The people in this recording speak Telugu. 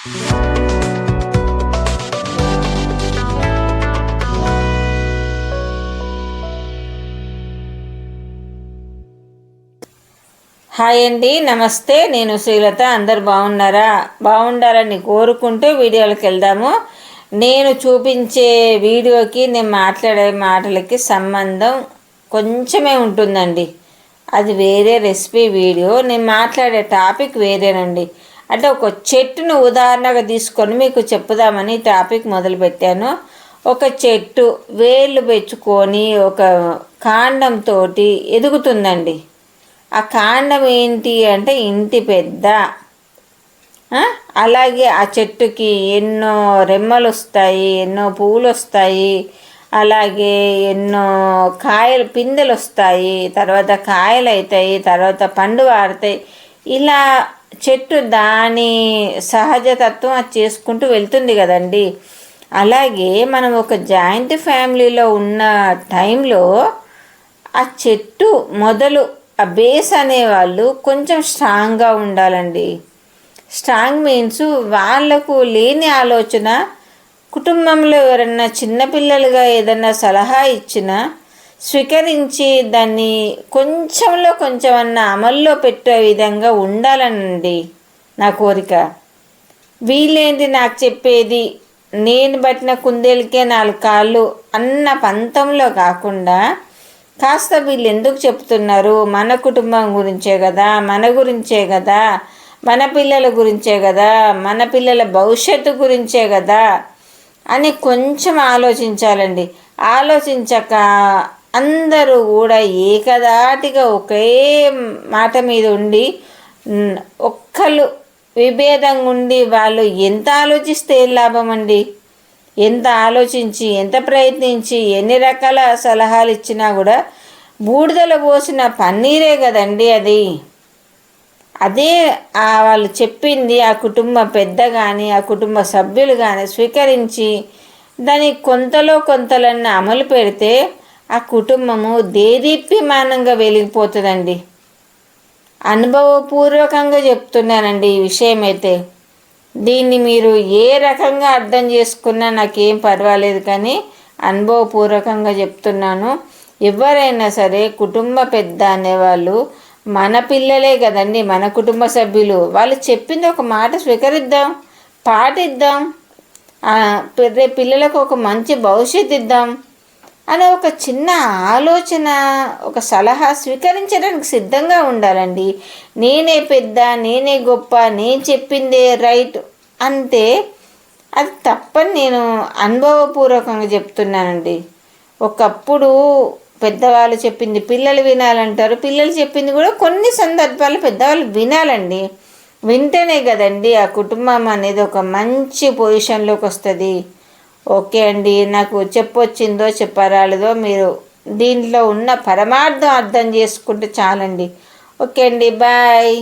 హాయ్ అండి నమస్తే. నేను శ్రీలత. అందరు బాగున్నారా? బాగుండాలని కోరుకుంటూ వీడియోలకు వెళ్దాము. నేను చూపించే వీడియోకి నేను మాట్లాడే మాటలకి సంబంధం కొంచెమే ఉంటుందండి. అది వేరే రెసిపీ వీడియో. నేను మాట్లాడే టాపిక్ వేరేనండి. అంటే ఒక చెట్టును ఉదాహరణగా తీసుకొని మీకు చెప్పుదామని టాపిక్ మొదలుపెట్టాను. ఒక చెట్టు వేళ్ళు పెంచుకొని ఒక కాండంతో ఎదుగుతుందండి. ఆ కాండం ఏంటి అంటే ఇంటి పెద్ద. అలాగే ఆ చెట్టుకి ఎన్నో రెమ్మలు వస్తాయి ఎన్నో పువ్వులు వస్తాయి అలాగే ఎన్నో కాయలు పిందెలు వస్తాయి తర్వాత కాయలు అవుతాయి తర్వాత పండు వారుతాయి ఇలా చెట్టు దాని సహజతత్వం అది చేసుకుంటూ వెళ్తుంది కదండి. అలాగే మనం ఒక జాయింట్ ఫ్యామిలీలో ఉన్న టైంలో ఆ చెట్టు మొదలు ఆ బేస్ అనేవాళ్ళు కొంచెం స్ట్రాంగ్గా ఉండాలండి. స్ట్రాంగ్ మీన్స్ వాళ్ళకు లేని ఆలోచన కుటుంబంలో ఎవరన్నా చిన్నపిల్లలుగా ఏదన్నా సలహా ఇచ్చినా స్వీకరించి దాన్ని కొంచెంలో కొంచెం అన్న అమల్లో పెట్టే విధంగా ఉండాలనండి నా కోరిక. వీళ్ళేంటి నాకు చెప్పేది నేను పట్టిన కుందేలకే నాలుగు కాళ్ళు అన్న పంతంలో కాకుండా కాస్త వీళ్ళు ఎందుకు చెప్తున్నారు? మన కుటుంబం గురించే కదా మన గురించే కదా మన పిల్లల గురించే కదా మన పిల్లల భవిష్యత్తు గురించే కదా అని కొంచెం ఆలోచించాలండి. ఆలోచించక అందరూ కూడా ఏకదాటిగా ఒకే మాట మీద ఉండి ఒక్కళ్ళు విభేదంగా ఉండి వాళ్ళు ఎంత ఆలోచిస్తే ఏం లాభం అండి? ఎంత ఆలోచించి ఎంత ప్రయత్నించి ఎన్ని రకాల సలహాలు ఇచ్చినా కూడా బూడిదల పోసిన పన్నీరే కదండి అది. అదే వాళ్ళు చెప్పింది ఆ కుటుంబ పెద్ద కానీ ఆ కుటుంబ సభ్యులు కానీ స్వీకరించి దాని కొంతలో కొంతలన్న అమలు పెడితే ఆ కుటుంబము దేదీప్యమానంగా వెలిగిపోతుందండి. అనుభవపూర్వకంగా చెప్తున్నానండి ఈ విషయం అయితే దీన్ని మీరు ఏ రకంగా అర్థం చేసుకున్నా నాకేం పర్వాలేదు కానీ అనుభవపూర్వకంగా చెప్తున్నాను. ఎవరైనా సరే కుటుంబ పెద్ద అనేవాళ్ళు మన పిల్లలే కదండి మన కుటుంబ సభ్యులు. వాళ్ళు చెప్పింది ఒక మాట స్వీకరిద్దాం పాటిద్దాం. రేపు పిల్లలకు ఒక మంచి భవిష్యత్తు ఇద్దాం. అనే ఒక చిన్న ఆలోచన ఒక సలహా స్వీకరించడానికి సిద్ధంగా ఉండాలండి. నేనే పెద్ద నేనే గొప్ప నేను చెప్పిందే రైట్ అంతే అది తప్పని నేను అనుభవపూర్వకంగా చెప్తున్నానండి. ఒకప్పుడు పెద్దవాళ్ళు చెప్పింది పిల్లలు వినాలంటారు పిల్లలు చెప్పింది కూడా కొన్ని సందర్భాలు పెద్దవాళ్ళు వినాలండి. వింటేనే కదండి ఆ కుటుంబం అనేది ఒక మంచి పొజిషన్లోకి వస్తుంది. ఓకే అండి నాకు చెప్పొచ్చిందో చెప్పరాలేదో మీరు దీంట్లో ఉన్న పరమార్థం అర్థం చేసుకుంటే చాలండి. ఓకే అండి బాయ్.